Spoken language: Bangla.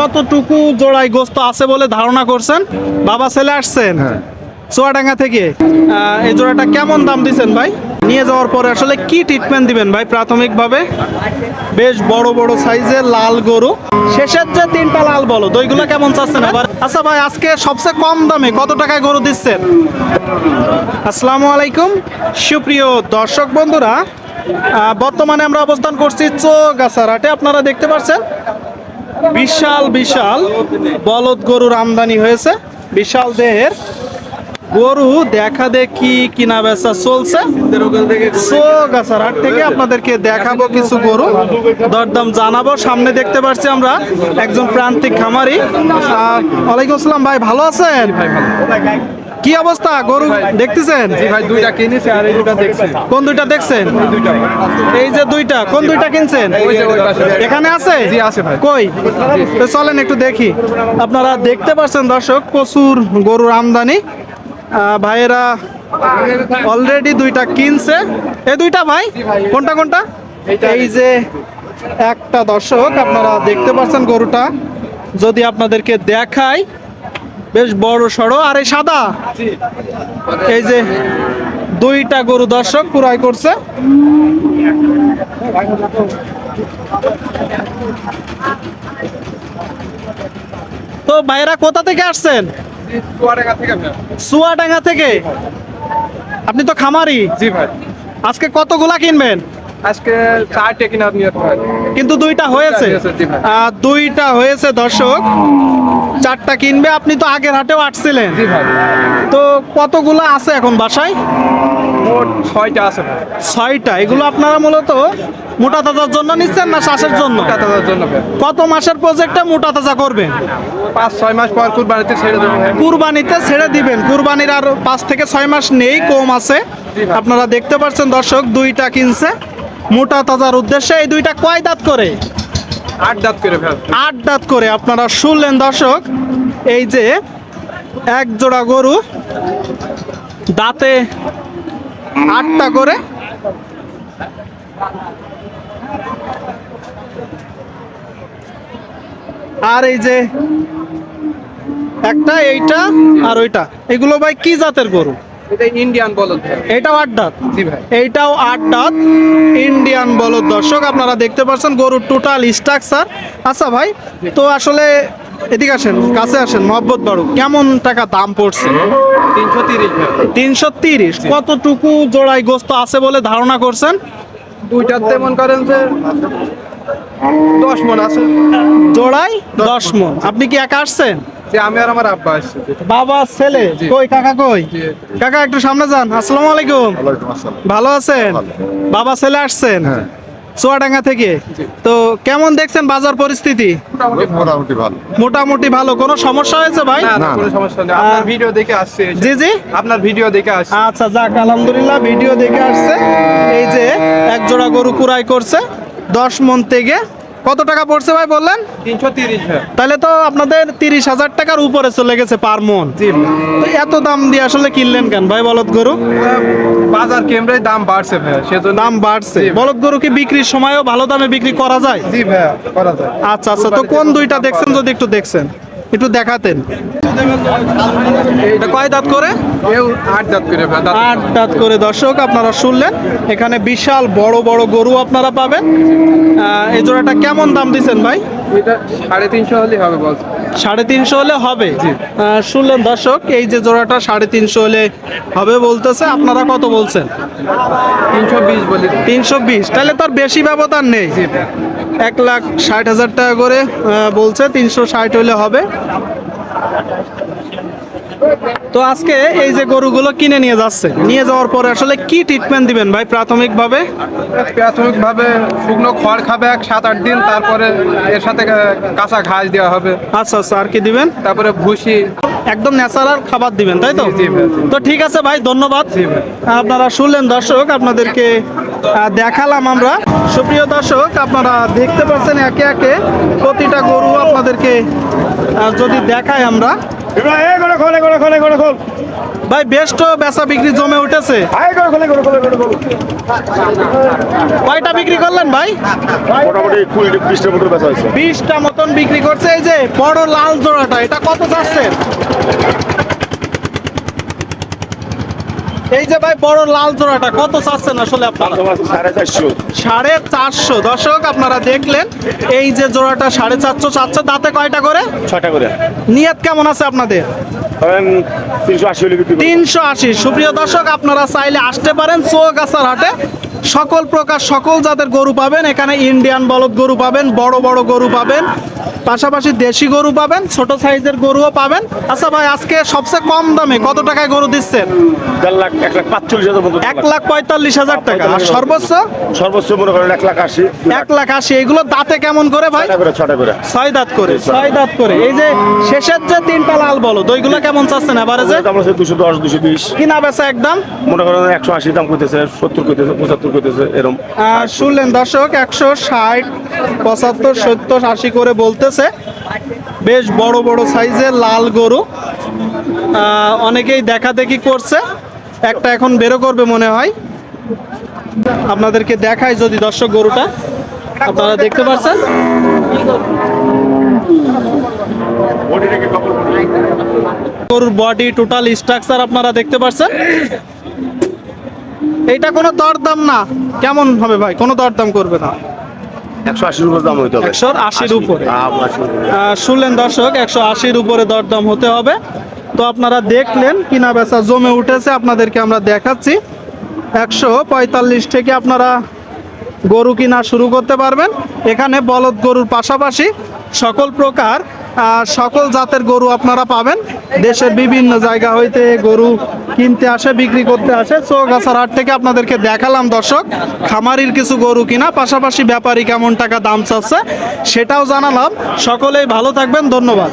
কতটুকু জোড়াই গোস্ত আছে বলে ধারণা করছেন? বাবা ছেলে আসছেন? চুয়াডাঙ্গা থেকে। এই জোড়াটা কেমন দাম দিচ্ছেন ভাই? নিয়ে যাওয়ার পরে আসলে কি ট্রিটমেন্ট দিবেন ভাই প্রাথমিকভাবে? বেশ বড় বড় সাইজের লাল গরু। শেষের যে তিনটা লাল বলো দইগুলো কেমন চাচ্ছেন আবার আচ্ছা ভাই আজকে সবচেয়ে কম দামে কত টাকায় গরু দিচ্ছেন? আসসালামু আলাইকুম। সুপ্রিয় দর্শক বন্ধুরা বর্তমানে আমরা অবস্থান করছি চোগাছারাটে আপনারা দেখতে পাচ্ছেন বিশাল বিশাল বলদ গরুর আমদানি হয়েছে। বিশাল দেহের গরু দেখা দেখি কিনা বেচা চলছে। হাট থেকে আপনাদেরকে দেখাবো কিছু গরু। দরদাম জানাব। সামনে দেখতে পাচ্ছি আমরা একজন প্রান্তিক খামারি। ওয়ালাইকুম আসসালাম ভাই, ভালো আছেন? কি অবস্থা? গরু দেখতেছেন? ভাই দুইটা কিনেছে আর এই দুটা দেখছি। কোন দুইটা দেখছেন? এই যে দুইটা কোন দুইটা কিনছেন। এখানে আছে? জি, আছে ভাই। কই? তো চলেন একটু দেখি। আপনারা দেখতে পাচ্ছেন দর্শক প্রচুর গরুর আমদানি। ভাইয়েরা অলরেডি দুইটা কিনছে। এই দুইটা ভাই? কোনটা কোনটা? এই যে একটা দর্শক আপনারা দেখতে পাচ্ছেন গরুটা। যদি আপনাদেরকে দেখাই বেশ বড় সড়ো আর এই সাদা? এই যে দুইটা গরু দর্শক ক্রয় করছে। তো ভাইরা কোথা থেকে আসছেন? সুয়াডাঙ্গা থেকে থেকে? আপনি তো খামারি। জি ভাই। আজকে কতগুলা কিনবেন? আজকে চারটে কিনা নিয়ে ভাই কিন্তু দুইটা হয়েছে। দুইটা হয়েছে, দর্শক। চারটা কিনবে আপনি তো আগের হাটেও আসছিলেন। তো কতগুলা আছে এখন বাসায়? মোট ছয়টা আছে ছয়টা। এগুলো আপনারা মূলত মোটা তাজার জন্য নিচ্ছেন না শ্বাসের জন্য? টাকার জন্য কত মাসের প্রজেক্টে মোটা তাজা করবেন? পাঁচ ছয় মাস পর কুরবানিতে ছেড়ে দেবো ভাই। কুরবানিতে ছেড়ে দিবেন। কুরবানির আর পাঁচ থেকে ছয় মাস নেই কম আছে। আপনারা দেখতে পাচ্ছেন দর্শক দুইটা কিনছে। মোটা তাজার উদ্দেশ্যে এই দুইটা কয় দাঁত করে? আট দাঁত করে আট দাঁত করে আপনারা শুনলেন দর্শক এই যে এক জোড়া গরু দাঁতে আটটা করে। আর এই যে একটা এইটা আর ওইটা। এগুলো ভাই কি জাতের গরু? এটা ইন্ডিয়ান বলদ এটাও আট দাঁত? জি ভাই। এইটাও আট দাঁত। ইন্ডিয়ান বলদ দর্শক আপনারা দেখতে পাচ্ছেন গরুর টোটাল স্ট্রাকচার আচ্ছা ভাই তো আসলে এদিকে আসেন কাছে আসেন মহব্বত বাড়ু কেমন টাকা দাম পড়ছে? তিনশো তিরিশ তিনশো তিরিশ। কতটুকু জোড়াই গোস্ত আছে বলে ধারণা করছেন? দুইটাতে মন করেন যে দশ মন আছে। জোড়াই দশ মন। আপনি কি একা আসছেন? যে আমি আর আমার আব্বা আসছে। বাবা ছেলে? কই কাকা কই? কাকা একটু সামনে যান। আসসালামু আলাইকুম। ভালো আছেন? বাবা ছেলে আসছেন? চুয়াডাঙ্গা থেকে? তো কেমন দেখছেন বাজার পরিস্থিতি? মোটামুটি ভালো। মোটামুটি ভালো। কোনো সমস্যা হয়েছে ভাই? না না কোনো সমস্যা নেই। আপনার ভিডিও দেখে আসছে। জি জি। আপনার ভিডিও দেখে আসছে। আচ্ছা যাক আলহামদুলিল্লাহ ভিডিও দেখে আসছে। এই যে এক জোড়া গরু কুড়াই করছে। দশ মন থেকে কত টাকা পড়ছে ভাই বললেন? তিনশো তিরিশ তাহলে তো আপনাদের তিরিশ হাজার টাকার উপরে চলে গেছে পার মন। তো এত দাম দিয়ে আসলে কিনলেন কেন ভাই বলদ গরু? বাজার কেমরে দাম বাড়ছে ভাই? সেজন্য দাম বাড়ছে। বলদ গরু কি বিক্রির সময়ও ভালো দামে বিক্রি করা যায়? জি ভাই করা যায়। আচ্ছা আচ্ছা। তো কোন দুইটা দেখছেন যদি একটু দেখছেন একটু দেখাতেন। এটা কয় দাঁত করে? আট দাঁত করে আট দাঁত করে। দর্শক আপনারা শুনলেন এখানে বিশাল বড় বড় গরু আপনারা পাবেন। জোড়াটা কেমন দাম দিচ্ছেন ভাই? এটা সাড়ে তিনশো হলে হবে বল। সাড়ে তিনশো হলে হবে? শুনলেন দর্শক এই যে জোড়াটা সাড়ে তিনশো হলে হবে বলতেছে আপনারা কত বলছেন? তিনশো বিশ বলি। তিনশো বিশ। তাহলে তার বেশি ব্যবধান নেই। এক লাখ ষাট হাজার টাকা করে বলছে তিনশো ষাট হলে হবে। তো আজকে এই যে গরুগুলো কিনে নিয়ে যাচ্ছে নিয়ে যাওয়ার পরে আসলে কি ট্রিটমেন্ট দিবেন ভাই প্রাথমিকভাবে? প্রাথমিক ভাবে শুকনো খড় খাবে এক সাত আট দিন তারপরে এর সাথে কাঁচা ঘাস দেওয়া হবে। আচ্ছা আচ্ছা আর কি দিবেন? তারপরে ভুসি। একদম ন্যাচারাল খাবার দিবেন তাই তো? তো ঠিক আছে ভাই ধন্যবাদ। আপনারা শুনলেন দর্শক আপনাদেরকে দেখালাম আমরা। সুপ্রিয় দর্শক আপনারা দেখতে পাচ্ছেন একে একে প্রতিটা গরু আপনাদেরকে যদি দেখায় আমরা। ভাই বেশ তো বেচা বিক্রি জমে উঠেছে। কয়টা বিক্রি করলেন ভাই? মোটামুটি কুড়ি বিশটার মতো বিশটা মতন বিক্রি করছে এই যে বড় লাল জোড়াটা এটা কত চাচ্ছেন এই যে ভাই বড় লাল জোড়াটা কত চাচ্ছেন আসলে আপনারা? সাড়ে চারশো। চারশো। দর্শক আপনারা দেখলেন এই যে জোড়াটা সাড়ে চারশো চাচ্ছে দাঁতে কয়টা করে? ছয়টা করে। নিয়ত কেমন আছে আপনাদের? তিনশো আশি। তিনশো সুপ্রিয় দর্শক আপনারা চাইলে আসতে পারেন চৌগাছার হাটে। সকল প্রকার সকল জাতের গরু পাবেন। এখানে ইন্ডিয়ান বলদ গরু পাবেন বড় বড় গরু পাবেন। পাশাপাশি দেশি গরু পাবেন ছোট সাইজের গরুও পাবেন। আচ্ছা ভাই আজকে সবচেয়ে কম দামে কত টাকায় গরু দিচ্ছেন? দেড় লাখ এক লাখ পাঁচচল্লিশ হাজার এক লাখ পঁয়তাল্লিশ হাজার টাকা। আর সর্বোচ্চ? সর্বোচ্চ মনে করেন এক লাখ আশি এক লাখ আশি। এগুলো দাঁতে কেমন করে ভাই? ছটা করে ছয় দাঁত করে ছয় দাঁত করে। এই যে শেষের যে তিনটা লাল বলো দইগুলো কেমন চাচ্ছেন এবারে আছে দুশো দশ দুশো বিশ। কিনা বেচা একদম মনে করেন একশো আশি দাম করতেছে সত্তর করতেছে পঁচাত্তর করতেছে এরকম শুনলেন দর্শক একশো ষাট পঁচাত্তর, সত্তর, আশি করে বলতেছে। বেশ বড় বড় সাইজের লাল গরু। অনেকেই দেখা দেখি করছে। একটা এখন বেরো করবে মনে হয়। আপনাদেরকে দেখায় যদি দর্শক গরুটা। আপনারা দেখতে পাচ্ছেন গরুর বডি টোটাল স্ট্রাকচার আপনারা দেখতে পাচ্ছেন এইটা কোনো দরদাম না। কেমন হবে ভাই? কোনো দরদাম করবে না। একশো আশির উপর দাম হইতে হবে। একশো আশির উপরে। আম, শুনলেন দর্শক একশো আশির উপরে দরদাম হতে হবে। তো আপনারা দেখলেন কিনা বেচা জমে উঠেছে আপনাদেরকে আমরা দেখাচ্ছি। একশো পঁয়তাল্লিশ থেকে আপনারা গরু কিনা শুরু করতে পারবেন। এখানে বলদ গরুর পাশাপাশি সকল প্রকার সকল জাতের গরু আপনারা পাবেন। দেশের বিভিন্ন জায়গা হইতে গরু কিনতে আসে, বিক্রি করতে আসে। চৌগাছার হাট থেকে আপনাদেরকে দেখালাম দর্শক, খামারির কিছু গরু কিনা, পাশাপাশি ব্যাপারী কেমন টাকা দাম চাচ্ছে সেটাও জানালাম। সকলেই ভালো থাকবেন, ধন্যবাদ।